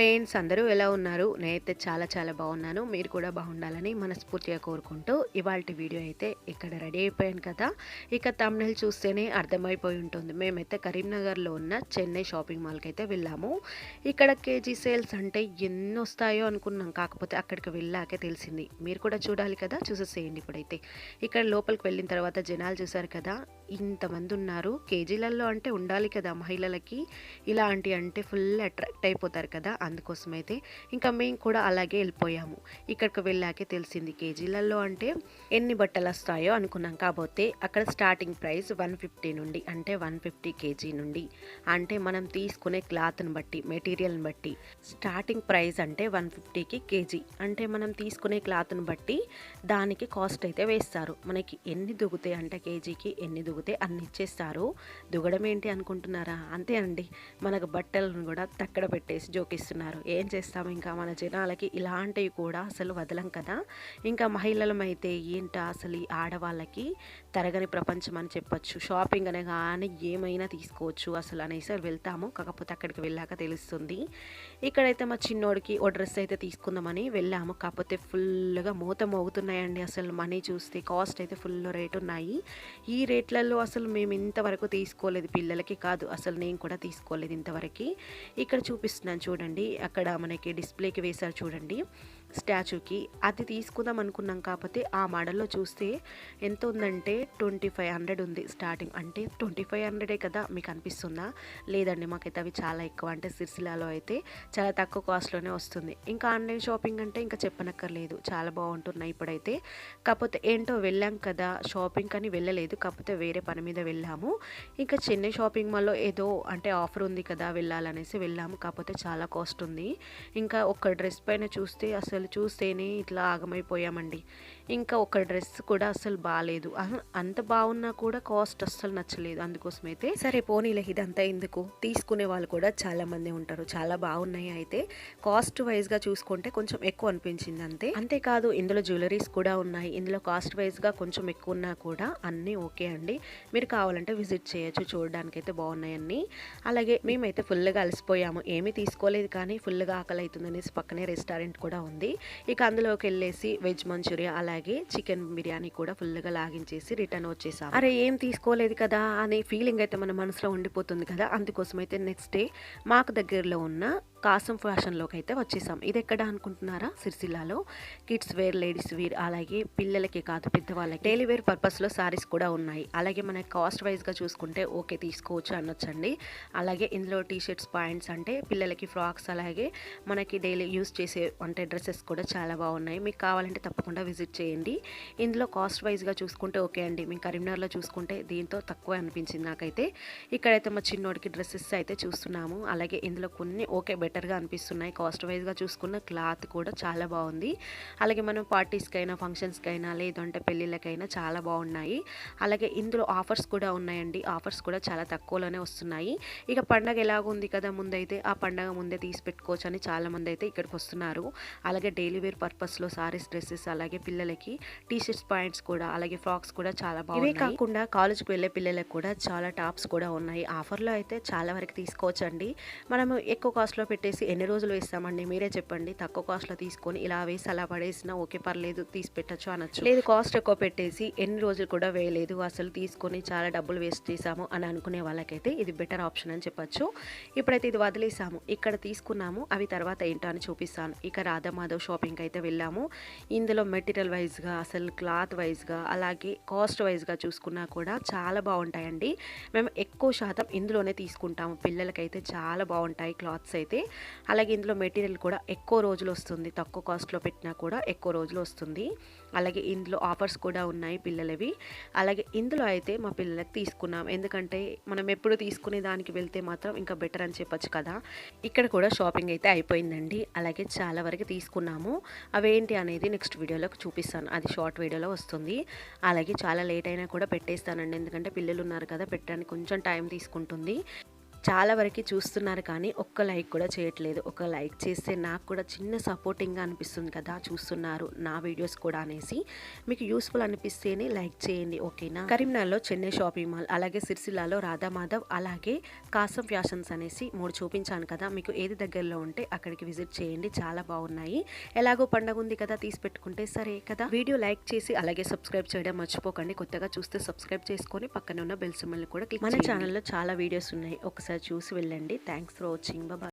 Friends అందరూ ఎలా ఉన్నారు? నేనైతే చాలా చాలా బాగున్నాను. మీరు కూడా బాగుండాలని మనస్ఫూర్తిగా కోరుకుంటూ ఇవాళ వీడియో అయితే ఇక్కడ రెడీ అయిపోయాను కదా. ఇక తమిళ చూస్తేనే అర్థమైపోయి ఉంటుంది. మేమైతే కరీంనగర్లో ఉన్న చెన్నై షాపింగ్ మాల్కి అయితే వెళ్ళాము. ఇక్కడ కేజీ సేల్స్ అంటే ఎన్ని వస్తాయో అనుకున్నాం. కాకపోతే అక్కడికి వెళ్ళాకే తెలిసింది. మీరు కూడా చూడాలి కదా. చూసేసేయండి ఇప్పుడైతే. ఇక్కడ లోపలికి వెళ్ళిన తర్వాత జనాలు చూసారు కదా. ఇంతమంది ఉన్నారు. కేజీలలో అంటే ఉండాలి కదా మహిళలకి. ఇలాంటి అంటే ఫుల్ అట్రాక్ట్ అయిపోతారు కదా. అందుకోసమైతే ఇంకా మేము కూడా అలాగే వెళ్ళిపోయాము. ఇక్కడికి వెళ్ళాకే తెలిసింది కేజీలలో అంటే ఎన్ని బట్టలు వస్తాయో అనుకున్నాం. కాబోతే అక్కడ స్టార్టింగ్ ప్రైస్ వన్ ఫిఫ్టీ నుండి అంటే వన్ ఫిఫ్టీ కేజీ నుండి. అంటే మనం తీసుకునే క్లాత్ని బట్టి మెటీరియల్ని బట్టి స్టార్టింగ్ ప్రైస్ అంటే వన్ ఫిఫ్టీకి కేజీ. అంటే మనం తీసుకునే క్లాత్ని బట్టి దానికి కాస్ట్ అయితే వేస్తారు. మనకి ఎన్ని దుగుతాయి అంటే కేజీకి ఎన్ని దుగుతాయి అన్ని ఇచ్చేస్తారు. దుగడం ఏంటి అనుకుంటున్నారా? అంతే అండి. మనకు బట్టలను కూడా తక్కడ పెట్టేసి చేస్తున్నారు. ఏం చేస్తాం ఇంకా మన జనాలకి ఇలాంటివి కూడా అసలు వదలం కదా. ఇంకా మహిళలమైతే ఏంట అసలు ఈ ఆడవాళ్ళకి తరగని ప్రపంచం అని చెప్పొచ్చు. షాపింగ్ అనే కానీ ఏమైనా తీసుకోవచ్చు అసలు అనేసి వెళ్తాము. కాకపోతే అక్కడికి వెళ్ళాక తెలుస్తుంది. ఇక్కడైతే మా చిన్నోడికి ఓ డ్రెస్ అయితే తీసుకుందామని వెళ్ళాము. కాకపోతే ఫుల్గా మూత మోగుతున్నాయండి అసలు మనీ చూస్తే. కాస్ట్ అయితే ఫుల్ రేట్ ఉన్నాయి. ఈ రేట్లలో అసలు మేము ఇంతవరకు తీసుకోలేదు. పిల్లలకి కాదు. అసలు నేను కూడా తీసుకోలేదు ఇంతవరకు. ఇక్కడ చూపిస్తున్నాను చూడండి. అక్కడ మనకి డిస్ప్లేకి వేశారు చూడండి. స్టాచ్యూకి అది తీసుకుందాం అనుకున్నాం కాకపోతే ఆ మోడల్లో చూస్తే ఎంత ఉందంటే ట్వంటీ ఫైవ్ హండ్రెడ్ ఉంది స్టార్టింగ్. అంటే ట్వంటీ ఫైవ్ హండ్రెడే కదా మీకు అనిపిస్తుందా లేదండి మాకైతే అవి చాలా ఎక్కువ. అంటే సిరిసిలాలో అయితే చాలా తక్కువ కాస్ట్లోనే వస్తుంది. ఇంకా ఆన్లైన్ షాపింగ్ అంటే ఇంకా చెప్పనక్కర్లేదు. చాలా బాగుంటున్నాయి ఇప్పుడైతే. కాకపోతే ఏంటో వెళ్ళాం కదా షాపింగ్ అని వెళ్ళలేదు. కాకపోతే వేరే పని మీద వెళ్ళాము. ఇంకా చెన్నై షాపింగ్ మాల్లో ఏదో అంటే ఆఫర్ ఉంది కదా వెళ్ళాలనేసి వెళ్ళాము. కాకపోతే చాలా కాస్ట్ ఉంది. ఇంకా ఒక డ్రెస్ పైన చూస్తే అసలు చూస్తేనే ఇట్లా ఆగమైపోయామండి. ఇంకా ఒక డ్రెస్ కూడా అసలు బాగాలేదు అంత బాగున్నా కూడా కాస్ట్ అస్సలు నచ్చలేదు. అందుకోసం అయితే సరే పోనీలే ఇదంతా ఎందుకు? తీసుకునే వాళ్ళు కూడా చాలా మంది ఉంటారు. చాలా బాగున్నాయి అయితే. కాస్ట్ వైజ్గా చూసుకుంటే కొంచెం ఎక్కువ అనిపించింది అంతే. అంతేకాదు ఇందులో జ్యువెలరీస్ కూడా ఉన్నాయి. ఇందులో కాస్ట్ వైజ్గా కొంచెం ఎక్కువ ఉన్నా కూడా అన్నీ ఓకే అండి. మీరు కావాలంటే విజిట్ చేయొచ్చు. చూడడానికి అయితే బాగున్నాయి అన్ని. అలాగే మేమైతే ఫుల్గా అలసిపోయాము. ఏమీ తీసుకోలేదు కానీ ఫుల్గా ఆకలి అవుతుందనేసి పక్కనే రెస్టారెంట్ కూడా ఉంది. ఇక అందులోకి వెళ్ళేసి వెజ్ మంచూరియా అలాగే చికెన్ బిర్యానీ కూడా ఫుల్గా లాగించేసి రిటర్న్ వచ్చేసాం అరే ఏం తీసుకోలేదు కదా అనే ఫీలింగ్ అయితే మన మనసులో ఉండిపోతుంది కదా. అందుకోసం అయితే నెక్స్ట్ డే మాకు దగ్గరలో ఉన్న కాసం ఫ్యాషన్లోకి అయితే వచ్చేసాం. ఇది ఎక్కడ అనుకుంటున్నారా? సిరిసిల్లాలో. కిడ్స్ వేర్ లేడీస్ వేర్ అలాగే పిల్లలకి కాదు పెద్దవాళ్ళకి. డైలీ వేర్ పర్పస్లో సారీస్ కూడా ఉన్నాయి. అలాగే మన కాస్ట్ వైజ్గా చూసుకుంటే ఓకే తీసుకోవచ్చు అనొచ్చండి. అలాగే ఇందులో టీ షర్ట్స్ పాయింట్స్ అంటే పిల్లలకి ఫ్రాక్స్ అలాగే మనకి డైలీ యూస్ చేసే అంటే డ్రెస్సెస్ కూడా చాలా బాగున్నాయి. మీకు కావాలంటే తప్పకుండా విజిట్ చేయండి. ఇందులో కాస్ట్ వైజ్గా చూసుకుంటే ఓకే అండి. మేము కరీంనగర్లో చూసుకుంటే దీంతో తక్కువ అనిపించింది నాకైతే. ఇక్కడైతే మా చిన్నోడికి డ్రెస్సెస్ అయితే చూస్తున్నాము. అలాగే ఇందులో కొన్ని ఓకే బెటర్గా అనిపిస్తున్నాయి. కాస్ట్ వైజ్గా చూసుకున్న క్లాత్ కూడా చాలా బాగుంది. అలాగే మనం పార్టీస్కైనా ఫంక్షన్స్కైనా లేదంటే పెళ్ళిళ్ళకైనా చాలా బాగున్నాయి. అలాగే ఇందులో ఆఫర్స్ కూడా ఉన్నాయండి. ఆఫర్స్ కూడా చాలా తక్కువలోనే వస్తున్నాయి. ఇక పండగ ఎలాగుంది కదా ముందైతే ఆ పండగ ముందే తీసి పెట్టుకోవచ్చు అని చాలా మంది అయితే ఇక్కడికి వస్తున్నారు. అలాగే డైలీ వేర్ పర్పస్లో సారీస్ డ్రెస్సెస్ అలాగే పిల్లలకి టీ షర్ట్స్ పాయింట్స్ కూడా అలాగే ఫ్రాక్స్ కూడా చాలా బాగున్నాయి. ఇవే కాకుండా కాలేజ్కి వెళ్ళే పిల్లలకు కూడా చాలా టాప్స్ కూడా ఉన్నాయి. ఆఫర్లో అయితే చాలా వరకు తీసుకోవచ్చు అండి మనము ఎక్కువ కాస్ట్లో పెట్టేసి ఎన్ని రోజులు వేస్తామండి? మీరే చెప్పండి. తక్కువ కాస్ట్లో తీసుకొని ఇలా వేసి అలా పడేసినా ఓకే పర్లేదు తీసి పెట్టచ్చు అనొచ్చు. లేదు కాస్ట్ ఎక్కువ పెట్టేసి ఎన్ని రోజులు కూడా వేయలేదు. అసలు తీసుకొని చాలా డబ్బులు వేస్ట్ చేసాము అని అనుకునే వాళ్ళకైతే ఇది బెటర్ ఆప్షన్ అని చెప్పొచ్చు. ఇప్పుడైతే ఇది వదిలేసాము. ఇక్కడ తీసుకున్నాము. అవి తర్వాత ఏంటో అని చూపిస్తాను. ఇక రాధామాధవ్ షాపింగ్ అయితే వెళ్ళాము. ఇందులో మెటీరియల్ వైజ్గా అసలు క్లాత్ వైజ్గా అలాగే కాస్ట్ వైజ్గా చూసుకున్నా కూడా చాలా బాగుంటాయండి. మేము ఎక్కువ శాతం ఇందులోనే తీసుకుంటాము. పిల్లలకైతే చాలా బాగుంటాయి క్లాత్స్ అయితే. అలాగే ఇందులో మెటీరియల్ కూడా ఎక్కువ రోజులు వస్తుంది. తక్కువ కాస్ట్లో పెట్టినా కూడా ఎక్కువ రోజులు వస్తుంది. అలాగే ఇందులో ఆఫర్స్ కూడా ఉన్నాయి పిల్లలవి. అలాగే ఇందులో అయితే మా పిల్లలకి తీసుకున్నాం. ఎందుకంటే మనం ఎప్పుడు తీసుకునే దానికి వెళ్తే మాత్రం ఇంకా బెటర్ అని చెప్పొచ్చు కదా. ఇక్కడ కూడా షాపింగ్ అయితే అయిపోయిందండి. అలాగే చాలా వరకు తీసుకున్నాము. అవేంటి అనేది నెక్స్ట్ వీడియోలో చూపిస్తాను. అది షార్ట్ వీడియోలో వస్తుంది. అలాగే చాలా లేట్ అయినా కూడా పెట్టేస్తానండి. ఎందుకంటే పిల్లలు ఉన్నారు కదా పెట్టడానికి కొంచెం టైం తీసుకుంటుంది. చాలా వరకు చూస్తున్నారు కానీ ఒక్క లైక్ కూడా చేయట్లేదు. ఒక లైక్ చేస్తే నాకు కూడా చిన్న సపోర్టింగ్గా అనిపిస్తుంది కదా చూస్తున్నారు నా వీడియోస్ కూడా అనేసి. మీకు యూస్ఫుల్ అనిపిస్తేనే లైక్ చేయండి ఓకేనా కరీంనగర్లో చెన్నై షాపింగ్ మాల్ అలాగే సిరిసిల్లాలో రాధా మాధవ్ అలాగే కాసం ఫ్యాషన్స్ అనేసి మూడు చూపించాను కదా. మీకు ఏది దగ్గరలో ఉంటే అక్కడికి విజిట్ చేయండి చాలా బాగున్నాయి. ఎలాగో పండగ ఉంది కదా తీసి పెట్టుకుంటే సరే కదా. వీడియో లైక్ చేసి అలాగే సబ్స్క్రైబ్ చేయడం మర్చిపోకండి. కొత్తగా చూస్తే సబ్స్క్రైబ్ చేసుకొని పక్కన ఉన్న బెల్ సింబల్ కూడా క్లిక్ మన ఛానల్లో చాలా వీడియోస్ ఉన్నాయి. ఒకసారి చూసి వెళ్ళండి. Thanks for watching Baba